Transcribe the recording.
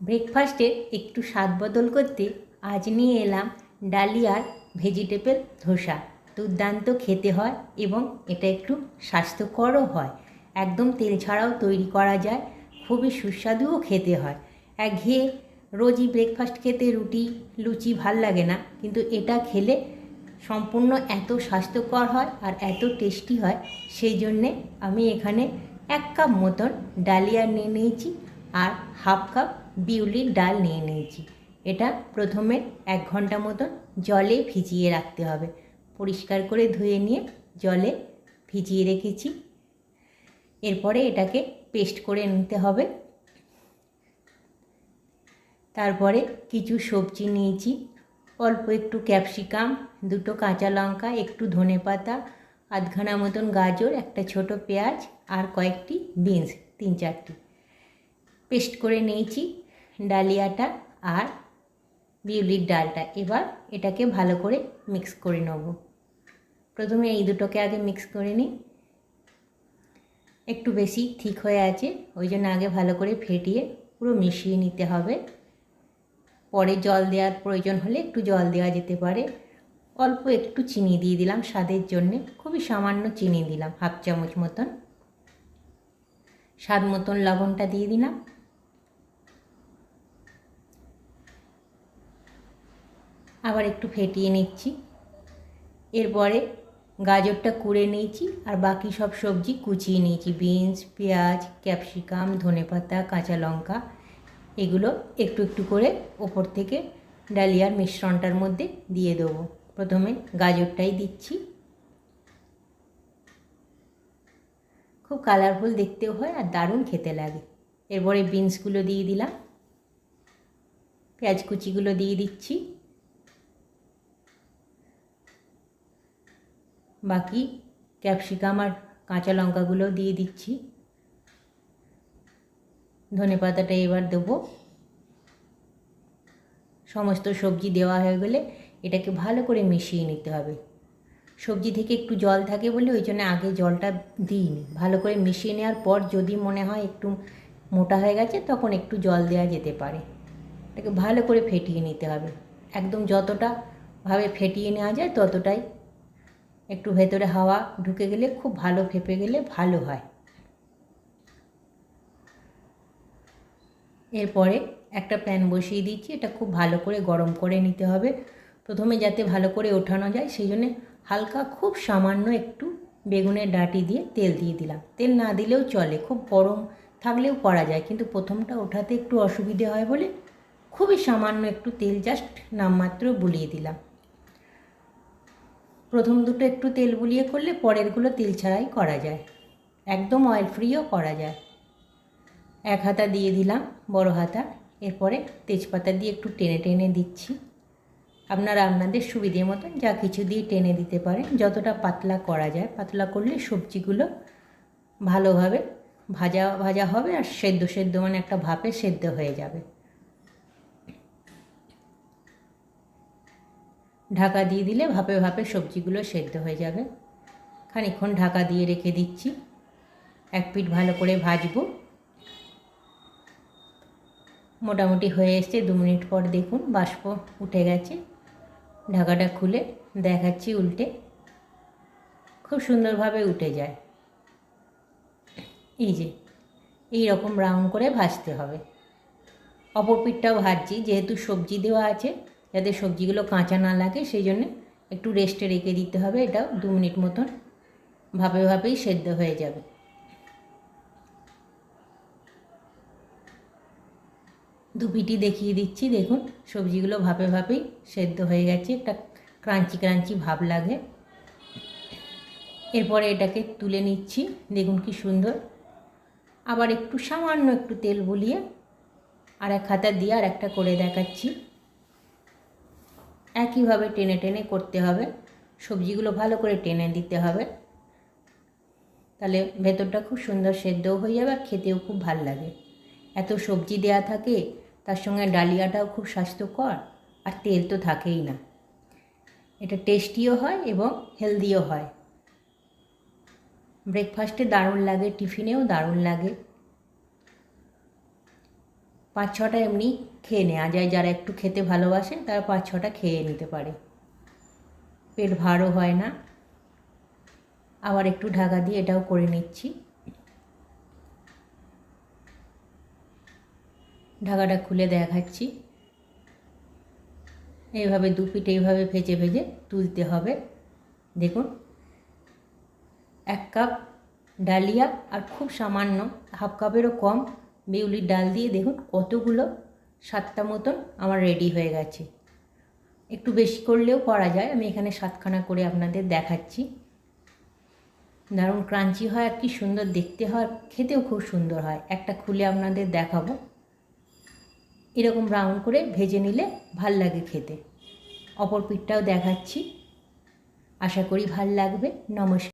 ব্রেকফাস্টে একটু স্বাদ বদল করতে আজ নিয়ে এলাম ডালিয়ার ভেজিটেবল ধোসা। দুর্দান্ত খেতে হয় এবং এটা একটু স্বাস্থ্যকরও হয়। একদম তেল ছাড়াও তৈরি করা যায়। খুবই সুস্বাদুও খেতে হয়। একঘেয়ে রোজই ব্রেকফাস্ট খেতে রুটি, লুচি ভালো লাগে না, কিন্তু এটা খেলে সম্পূর্ণ এত স্বাস্থ্যকর হয় আর এত টেস্টি হয়, সেই জন্যে আমি এখানে এক কাপ মতন ডালিয়া নিয়ে নিয়েছি আর হাফ কাপ বিউলির ডাল নিয়ে নিয়েছি। এটা প্রথমে এক ঘণ্টা মতন জলে ভিজিয়ে রাখতে হবে। পরিষ্কার করে ধুয়ে নিয়ে জলে ভিজিয়ে রেখেছি। এরপরে এটাকে পেস্ট করে নিতে হবে। তারপরে কিছু সবজি নিয়েছি। অল্প একটু ক্যাপসিকাম, দুটো কাঁচা লঙ্কা, একটু ধনে পাতা, আধখানা মতন গাজর, একটা ছোট পেঁয়াজ আর কয়েকটি বিনস, তিন চারটি। পেস্ট করে নিয়েছি। ডালিয়াটা আর বিউলির ডালটা। এবার এটাকে ভালো করে মিক্স করে নেব। প্রথমে এই দুটোকে আগে মিক্স করে নিই। একটু বেশি ঠিক হয়ে আছে, ওই জন্য আগে ভালো করে ফেটিয়ে পুরো মিশিয়ে নিতে হবে। পরে জল দেওয়ার প্রয়োজন হলে একটু জল দেওয়া যেতে পারে। অল্প একটু চিনি দিয়ে দিলাম স্বাদের জন্যে। খুবই সামান্য চিনি দিলাম, হাফ চামচ মতন। স্বাদ মতন লবণটা দিয়ে দিলাম। আবার একটু ফেটিয়ে নিচ্ছি। এরপরে গাজরটা কুড়ে নিয়েছি আর বাকি সব সবজি কুচিয়ে নিয়েছি। বিনস, পেঁয়াজ, ক্যাপসিকাম, ধনেপাতা, কাঁচা লঙ্কা, এগুলো একটু একটু করে ওপর থেকে ডালিয়ার মিশ্রণটার মধ্যে দিয়ে দেবো। প্রথমে গাজরটাই দিচ্ছি। খুব কালারফুল দেখতেও হয় আর দারুণ খেতে লাগে। এরপরে বিনসগুলো দিয়ে দিলাম। পেঁয়াজ কুচিগুলো দিয়ে দিচ্ছি। বাকি ক্যাপসিকাম আর কাঁচা লঙ্কাগুলো দিয়ে দিচ্ছি। ধনে পাতাটা এবার দেবো। সমস্ত সবজি দেওয়া হয়ে গেলে এটাকে ভালো করে মিশিয়ে নিতে হবে। সবজি থেকে একটু জল থাকে বলে ওই জন্য আগে জলটা দিইনি। ভালো করে মিশিয়ে নেওয়ার পর যদি মনে হয় একটু মোটা হয়ে গেছে তখন একটু জল দেওয়া যেতে পারে। এটাকে ভালো করে ফেটিয়ে নিতে হবে। একদম যতটা ভাবে ফেটিয়ে নেওয়া যায় ততটাই একটু ভেতরে হাওয়া ঢুকে গেলে খুব ভালো ফেপে গেলে ভালো হয়। এরপরে একটা প্যান বসিয়ে দিচ্ছি, এটা খুব ভালো করে গরম করে নিতে হবে। প্রথমে যাতে ভালো করে ওঠানো যায়, সেই জন্যে হালকা খুব সামান্য একটু বেগুনের ডাঁটি দিয়ে তেল দিয়ে দিলাম। তেল না দিলেও চলে, খুব গরম থাকলেও করা যায়, কিন্তু প্রথমটা ওঠাতে একটু অসুবিধে হয় বলে খুবই সামান্য একটু তেল জাস্ট নামমাত্র বুলিয়ে দিলাম। প্রথম দুটো একটু তেল বুলিয়ে করলে পরেরগুলো তেল ছাড়াই করা যায়। একদম অয়েল ফ্রিও করা যায়। এক হাতা দিয়ে দিলাম বড় হাতা, এরপরে তেজপাতা দিয়ে একটু টেনে টেনে দিচ্ছি। আপনারা আপনাদের সুবিধে মতন যা কিছু দিয়ে টেনে দিতে পারেন, যতটা পাতলা করা যায়। পাতলা করলে সবজিগুলো ভালোভাবে ভাজা ভাজা হবে আর সেদ্ধ সেদ্ধ মানে একটা ভাপে সেদ্ধ হয়ে যাবে। ঢাকা দিয়ে দিলে ভাপে ভাপে সবজিগুলো সেদ্ধ হয়ে যাবে। খানিক্ষণ ঢাকা দিয়ে রেখে দিচ্ছি। এক পিঠ ভালো করে ভাজবো। মোটামুটি হয়ে এসছে, দু মিনিট পর দেখুন বাষ্প উঠে গেছে। ঢাকাটা খুলে দেখাচ্ছি উল্টে। খুব সুন্দরভাবে উঠে যায়। এই যে এই রকম ব্রাউন করে ভাজতে হবে। অপর পিঠটাও ভাজছি, যেহেতু সবজি দেওয়া আছে। যাতে সবজিগুলো কাঁচা না লাগে, সেই জন্যে একটু রেস্টে রেখে দিতে হবে। এটাও দু মিনিট মতন ভাপে ভাপেই সেদ্ধ হয়ে যাবে। দু পিটি দেখিয়ে দিচ্ছি। দেখুন, সবজিগুলো ভাপে ভাপেই সেদ্ধ হয়ে গেছে। একটা ক্রাঞ্চি ক্রাঞ্চি ভাব লাগে। এরপরে এটাকে তুলে নিচ্ছি। দেখুন কি সুন্দর। আবার একটু সামান্য একটু তেল বুলিয়ে আর এক হাতা দিয়ে আর একটা করে দেখাচ্ছি। একইভাবে টেনে টেনে করতে হবে। সবজিগুলো ভালো করে টেনে দিতে হবে। তাহলে ভেতরটা খুব সুন্দর সেদ্ধও হয়ে যাবে আর খেতেও খুব ভালো লাগে। এত সবজি দেয়া থাকে, তার সঙ্গে ডালিয়াটাও খুব স্বাস্থ্যকর আর তেল তো থাকেই না। এটা টেস্টিও হয় এবং হেলদিও হয়। ব্রেকফাস্টে দারুণ লাগে, টিফিনেও দারুণ লাগে। পাঁচ ছটা এমনি খেয়ে নেওয়া যায় যারা একটু খেতে ভালোবাসে, তারা পাঁচ ছটা খেয়ে নিতে পারে। পেট ভারও হয় না। আবার একটু ঢাকা দিয়ে এটাও করে নিচ্ছি। ঢাকাটা খুলে দেখাচ্ছি। এইভাবে দু পিঠ এইভাবে ভেজে ভেজে তুলতে হবে। দেখুন, এক কাপ ডালিয়া, আর খুব সামান্য, হাফ কাপেরও কম। বিউলির ডাল দিয়ে দেখুন কতগুলো সাতটা মতন আমার রেডি হয়ে গেছে। একটু বেশি করলেও করা যায়, আমি এখানে সাতখানা করে আপনাদের দেখাচ্ছি। দারুণ ক্রাঞ্চি হয়, আর কি সুন্দর দেখতে হয়, খেতেও খুব সুন্দর হয়। একটা খুলে আপনাদের দেখাবো। এরকম রাউন্ড করে ভেজে নিলে ভালো লাগে খেতে। অপর পিঠটাও দেখাচ্ছি। আশা করি ভালো লাগবে। নমস্কার।